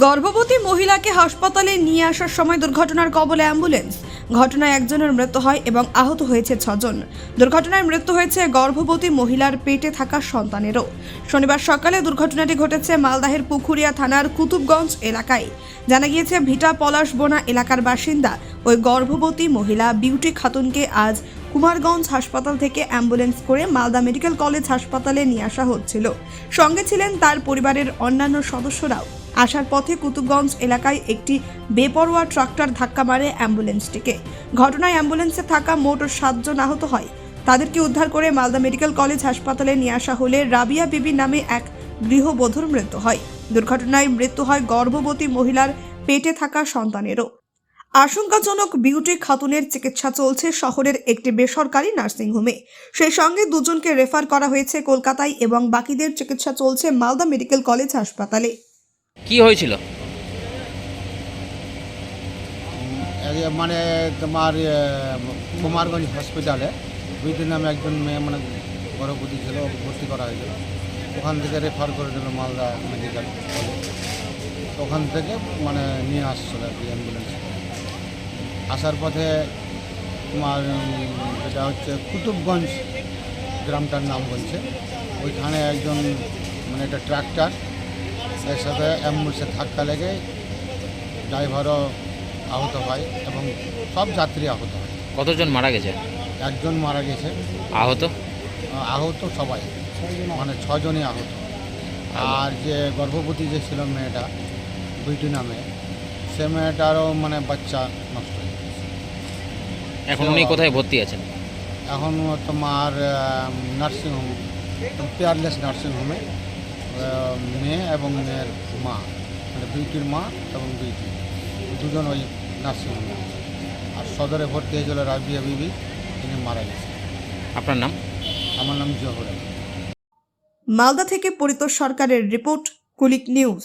গর্ভবতী মহিলাকে হাসপাতালে নিয়ে আসার সময় দুর্ঘটনার কবলে অ্যাম্বুলেন্স। ঘটনায় একজনের মৃত্যু হয় এবং আহত হয়েছে ছজন। দুর্ঘটনায় মৃত্যু হয়েছে গর্ভবতী মহিলার পেটে থাকা সন্তানেরও। শনিবার সকালে দুর্ঘটনাটি ঘটেছে মালদাহের পুকুরিয়া থানার কুতুবগঞ্জ এলাকায়। জানা গিয়েছে, ভিটা পলাশবোনা এলাকার বাসিন্দা ওই গর্ভবতী মহিলা বিউটি খাতুনকে আজ কুমারগঞ্জ হাসপাতাল থেকে অ্যাম্বুলেন্স করে মালদা মেডিকেল কলেজ হাসপাতালে নিয়ে আসা হচ্ছিল। সঙ্গে ছিলেন তার পরিবারের অন্যান্য সদস্যরাও। আসার পথে কুতুবগঞ্জ এলাকায় একটি বেপরোয়া ট্রাক্টর ধাক্কা মারে অ্যাম্বুলেন্সটিকে। ঘটনায় অ্যাম্বুলেন্সে থাকা মোট সাতজন আহত হয়। তাদেরকে উদ্ধার করে মালদা মেডিকেল কলেজ হাসপাতালে নিয়ে আসা হলে রাবিয়া বিবি নামে এক গৃহবধূর মৃত্যু হয়। দুর্ঘটনায় মৃত্যু হয় গর্ভবতী মহিলার পেটে থাকা সন্তানেরও। আশঙ্কাজনক বিউটি খাতুনের চিকিৎসা চলছে শহরের একটি বেসরকারি নার্সিংহোমে। সেই সঙ্গে দুজনকে রেফার করা হয়েছে কলকাতায় এবং বাকিদের চিকিৎসা চলছে মালদা মেডিকেল কলেজ হাসপাতালে। কি হয়েছিল? মানে তোমার কুমারগঞ্জ হসপিটালে বিউটি নামে একজন মেয়ে মানে গর্ভবতী ছিল ভর্তি করা হয়েছিল। ওখান থেকে রেফার করে দিল মালদা মেডিকেল ওখান থেকে মানে নিয়ে আসছিল আর কি অ্যাম্বুলেন্স আসার পথে তোমার যেটা হচ্ছে কুতুবগঞ্জ গ্রামটার নাম বলছে। ওইখানে একজন মানে একটা ট্রাক্টর এর সাথে অ্যাম্বুলেন্সে ধাক্কা লেগে ড্রাইভারও আহত হয় এবং সব যাত্রী আহত হয়। কতজন মারা গেছে? একজন মারা গেছে। আহত? আহত সবাই। মানে ছজনই আহত। আর যে গর্ভবতী যে ছিল মেয়েটা দুইটি নামে সে মেয়েটারও মানে বাচ্চা নষ্ট হয়ে গেছে। এখন উনি কোথায় ভর্তি আছেন? এখন তোমার নার্সিংহোম পেয়ারলেস নার্সিংহোমে। মেয়ে এবং মেয়ের মা মানে দুইটির মা এবং দুইটি। দুজন ওই নার্সিংহোমে। আর সদরে ভর্তি হয়েছিল রাবিয়া বিবি তিনি মারা গেছে আপনার নাম? আমার নাম জহরে মালদা থেকে পরিতোষ সরকারের রিপোর্ট কুলিক নিউজ।